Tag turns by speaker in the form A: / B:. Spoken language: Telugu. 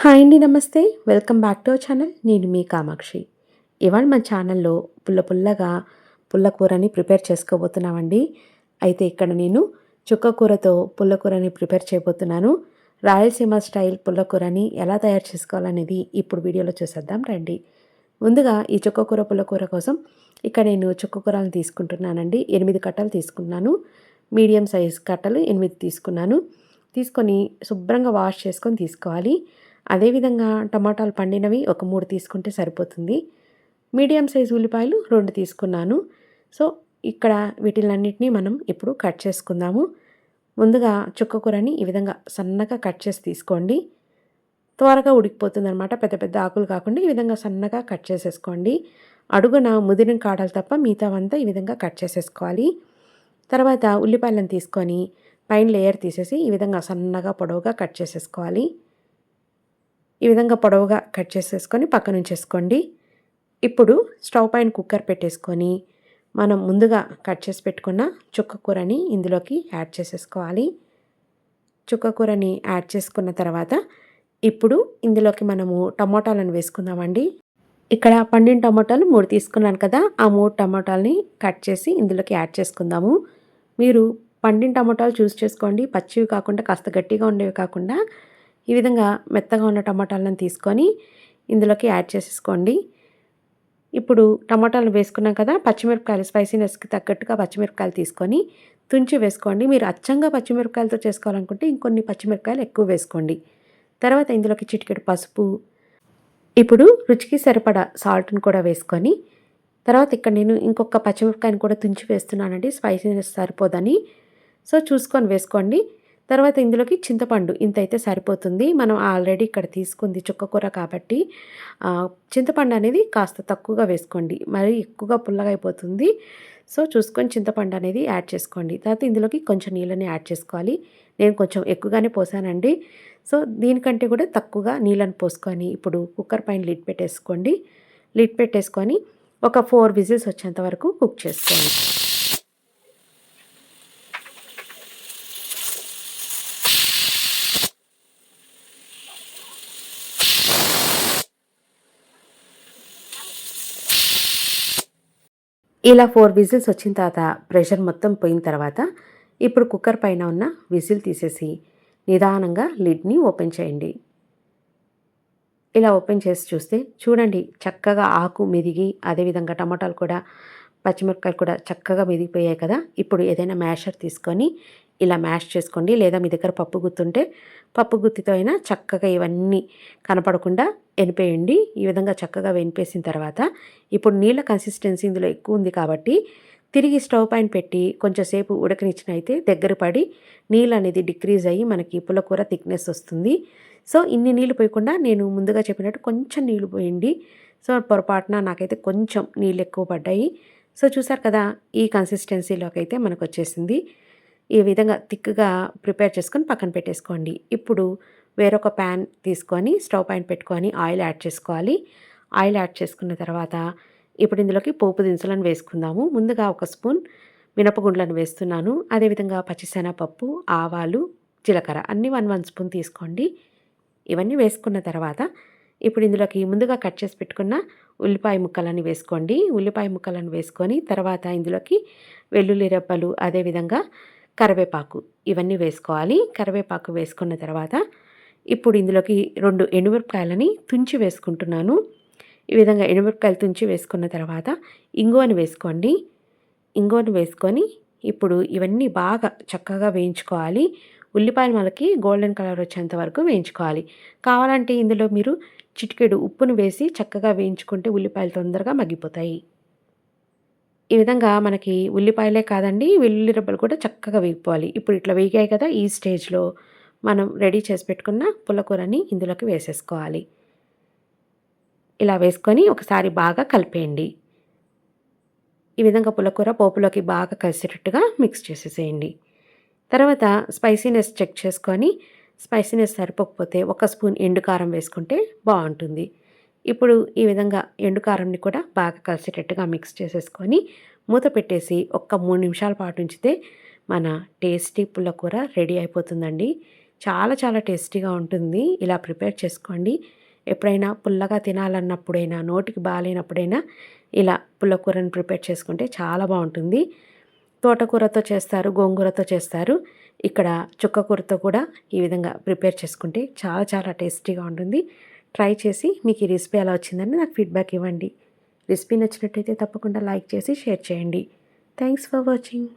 A: హాయ్ అండి నమస్తే. Welcome back to our channel. నేను మీ కామాక్షి. ఇవాళ మన ఛానల్లో పుల్ల పుల్లగా పుల్ల కూరని ప్రిపేర్ చేసుకోబోతున్నామండి. అయితే ఇక్కడ నేను చుక్క కూరతో పుల్ల కూరని ప్రిపేర్ చేయబోతున్నాను. రాయలసీమ స్టైల్ పుల్ల కూరని ఎలా తయారు చేసుకోవాలనేది ఇప్పుడు వీడియోలో చూసేద్దాం రండి. ముందుగా ఈ చుక్క కూర పుల్ల కూర కోసం ఇక్కడ నేను చుక్క కూరలను తీసుకుంటున్నానండి. ఎనిమిది కట్టలు తీసుకున్నాను. మీడియం సైజ్ కట్టలు ఎనిమిది తీసుకున్నాను. తీసుకొని శుభ్రంగా వాష్ చేసుకొని తీసుకోవాలి. అదేవిధంగా టమాటాలు పండినవి ఒక మూడు తీసుకుంటే సరిపోతుంది. మీడియం సైజు ఉల్లిపాయలు రెండు తీసుకున్నాను. సో ఇక్కడ వీటిలన్నింటినీ మనం ఇప్పుడు కట్ చేసుకుందాము. ముందుగా చుక్క కూరని ఈ విధంగా సన్నగా కట్ చేసి తీసుకోండి. త్వరగా ఉడికిపోతుంది అనమాట పెద్ద పెద్ద ఆకులు కాకుండా ఈ విధంగా సన్నగా కట్ చేసేసుకోండి. అడుగున ముదిరిన కాడలు తప్ప మిగతావంతా ఈ విధంగా కట్ చేసేసుకోవాలి. తర్వాత ఉల్లిపాయలను తీసుకొని పైన లేయర్ తీసేసి ఈ విధంగా సన్నగా పొడవుగా కట్ చేసేసుకోవాలి. ఈ విధంగా పొడవుగా కట్ చేసేసుకొని పక్కన ఉంచేసుకోండి. ఇప్పుడు స్టవ్ పైన కుక్కర్ పెట్టేసుకొని మనం ముందుగా కట్ చేసి పెట్టుకున్న చుక్క కూరని ఇందులోకి యాడ్ చేసేసుకోవాలి. చుక్క కూరని యాడ్ చేసుకున్న తర్వాత ఇప్పుడు ఇందులోకి మనము టమోటాలను వేసుకుందామండి. ఇక్కడ పండిన టమోటాలు మూడు తీసుకున్నాను కదా ఆ మూడు టమోటాలని కట్ చేసి ఇందులోకి యాడ్ చేసుకుందాము. మీరు పండిన టమోటాలు చూస్ చేసుకోండి పచ్చివి కాకుండా కాస్త గట్టిగా ఉండేవి కాకుండా ఈ విధంగా మెత్తగా ఉన్న టమాటాలను తీసుకొని ఇందులోకి యాడ్ చేసేసుకోండి. ఇప్పుడు టమాటాలు వేసుకున్నాం కదా పచ్చిమిరపకాయలు స్పైసీనెస్కి తగ్గట్టుగా పచ్చిమిరపకాయలు తీసుకొని తుంచి వేసుకోండి. మీరు అచ్చంగా పచ్చిమిరపకాయలతో చేసుకోవాలనుకుంటే ఇంకొన్ని పచ్చిమిరపకాయలు ఎక్కువ వేసుకోండి. తర్వాత ఇందులోకి చిటికెడు పసుపు ఇప్పుడు రుచికి సరిపడా సాల్ట్ని కూడా వేసుకొని తర్వాత ఇక్కడ నేను ఇంకొక పచ్చిమిరపకాయని కూడా తుంచి వేస్తున్నానండి. స్పైసీనెస్ సరిపోదని. సో చూసుకొని వేసుకోండి. తర్వాత ఇందులోకి చింతపండు ఇంత అయితే సరిపోతుంది. మనం ఆల్రెడీ ఇక్కడ తీసుకుంది చుక్కకూర కాబట్టి చింతపండు అనేది కాస్త తక్కువగా వేసుకోండి. మరి ఎక్కువగా పుల్లగా అయిపోతుంది. సో చూసుకొని చింతపండు అనేది యాడ్ చేసుకోండి. తర్వాత ఇందులోకి కొంచెం నీళ్ళని యాడ్ చేసుకోవాలి. నేను కొంచెం ఎక్కువగానే పోసానండి. సో దీనికంటే కూడా తక్కువగా నీళ్ళని పోసుకొని ఇప్పుడు కుక్కర్ పైన లిడ్ పెట్టేసుకోండి. లిడ్ పెట్టేసుకొని ఒక ఫోర్ విజిల్స్ వచ్చేంత వరకు కుక్ చేసుకోండి. ఇలా ఫోర్ విజిల్స్ వచ్చిన తర్వాత ప్రెషర్ మొత్తం పోయిన తర్వాత ఇప్పుడు కుక్కర్ పైన ఉన్న విజిల్ తీసేసి నిదానంగా లిడ్ని ఓపెన్ చేయండి. ఇలా ఓపెన్ చేసి చూస్తే చూడండి చక్కగా ఆకు మెదిగి అదేవిధంగా టమాటాలు కూడా పచ్చిమిరపకాయలు కూడా చక్కగా మెదిగిపోయాయి కదా. ఇప్పుడు ఏదైనా మ్యాషర్ తీసుకొని ఇలా మ్యాష్ చేసుకోండి. లేదా మీ దగ్గర పప్పు గుత్తుంటే పప్పు గుత్తితో అయినా చక్కగా ఇవన్నీ కనపడకుండా వెనిపేయండి ఈ విధంగా చక్కగా వెనిపేసిన తర్వాత ఇప్పుడు నీళ్ళ కన్సిస్టెన్సీ ఇందులో ఎక్కువ ఉంది కాబట్టి తిరిగి స్టవ్ పైన పెట్టి కొంచెంసేపు ఉడకనిచ్చిన అయితే దగ్గర పడి నీళ్ళు అనేది డిక్రీజ్ అయ్యి మనకి పులకూర థిక్నెస్ వస్తుంది. సో ఇన్ని నీళ్ళు పోయకుండా నేను ముందుగా చెప్పినట్టు కొంచెం నీళ్ళు పోయండి. సో పొరపాటున నాకైతే కొంచెం నీళ్ళు ఎక్కువ పడ్డాయి. సో చూసారు కదా ఈ కన్సిస్టెన్సీలోకి అయితే మనకు వచ్చేసింది. ఈ విధంగా థిక్గా ప్రిపేర్ చేసుకొని పక్కన పెట్టేసుకోండి. ఇప్పుడు వేరొక ప్యాన్ తీసుకొని స్టవ్ పైన పెట్టుకొని ఆయిల్ యాడ్ చేసుకోవాలి. ఆయిల్ యాడ్ చేసుకున్న తర్వాత ఇప్పుడు ఇందులోకి పోపు దినుసులను వేసుకుందాము. ముందుగా ఒక స్పూన్ మినపగుండ్లను వేస్తున్నాను. అదేవిధంగా పచ్చిశనగపప్పు ఆవాలు జీలకర్ర అన్నీ వన్ వన్ స్పూన్ తీసుకోండి. ఇవన్నీ వేసుకున్న తర్వాత ఇప్పుడు ఇందులోకి ముందుగా కట్ చేసి పెట్టుకున్న ఉల్లిపాయ ముక్కలని వేసుకోండి. ఉల్లిపాయ ముక్కలను వేసుకొని తర్వాత ఇందులోకి వెల్లుల్లి రెప్పలు అదేవిధంగా కరివేపాకు ఇవన్నీ వేసుకోవాలి. కరివేపాకు వేసుకున్న తర్వాత ఇప్పుడు ఇందులోకి రెండు ఎండుమిరపకాయలని తుంచి వేసుకుంటున్నాను. ఈ విధంగా ఎండుమిరపకాయలు తుంచి వేసుకున్న తర్వాత ఇంగువని వేసుకోండి. ఇంగువను వేసుకొని ఇప్పుడు ఇవన్నీ బాగా చక్కగా వేయించుకోవాలి. ఉల్లిపాయలు మనకి గోల్డెన్ కలర్ వచ్చేంత వరకు వేయించుకోవాలి. కావాలంటే ఇందులో మీరు చిటికెడు ఉప్పును వేసి చక్కగా వేయించుకుంటే ఉల్లిపాయలు తొందరగా మగ్గిపోతాయి. ఈ విధంగా మనకి ఉల్లిపాయలే కాదండి వెల్లుల్లి రెబ్బలు కూడా చక్కగా వేగిపోవాలి. ఇప్పుడు ఇట్లా వేగాయి కదా ఈ స్టేజ్లో మనం రెడీ చేసి పెట్టుకున్న పుల్లకూరని ఇందులోకి వేసేసుకోవాలి. ఇలా వేసుకొని ఒకసారి బాగా కలిపేయండి. ఈ విధంగా పుల్లకూర పోపులోకి బాగా కలిసేటట్టుగా మిక్స్ చేసేసేయండి. తర్వాత స్పైసీనెస్ చెక్ చేసుకొని స్పైసీనెస్ సరిపోకపోతే ఒక స్పూన్ ఎండు కారం వేసుకుంటే బాగుంటుంది. ఇప్పుడు ఈ విధంగా ఎండు కారంని కూడా బాగా కలిసేటట్టుగా మిక్స్ చేసేసుకొని మూత పెట్టేసి ఒక్క మూడు నిమిషాల పాటు ఉంచితే మన టేస్టీ పుల్లకూర రెడీ అయిపోతుందండి. చాలా చాలా టేస్టీగా ఉంటుంది. ఇలా ప్రిపేర్ చేసుకోండి. ఎప్పుడైనా పుల్లగా తినాలన్నప్పుడైనా నోటికి బాగాలేనప్పుడైనా ఇలా పుల్లకూరను ప్రిపేర్ చేసుకుంటే చాలా బాగుంటుంది. తోటకూరతో చేస్తారు గోంగూరతో చేస్తారు. ఇక్కడ చుక్కకూరతో కూడా ఈ విధంగా ప్రిపేర్ చేసుకుంటే చాలా చాలా టేస్టీగా ఉంటుంది. ట్రై చేసి మీకు ఈ రెసిపీ ఎలా వచ్చిందని నాకు ఫీడ్బ్యాక్ ఇవ్వండి. రెసిపీ నచ్చినట్టయితే తప్పకుండా లైక్ చేసి షేర్ చేయండి. Thanks for watching.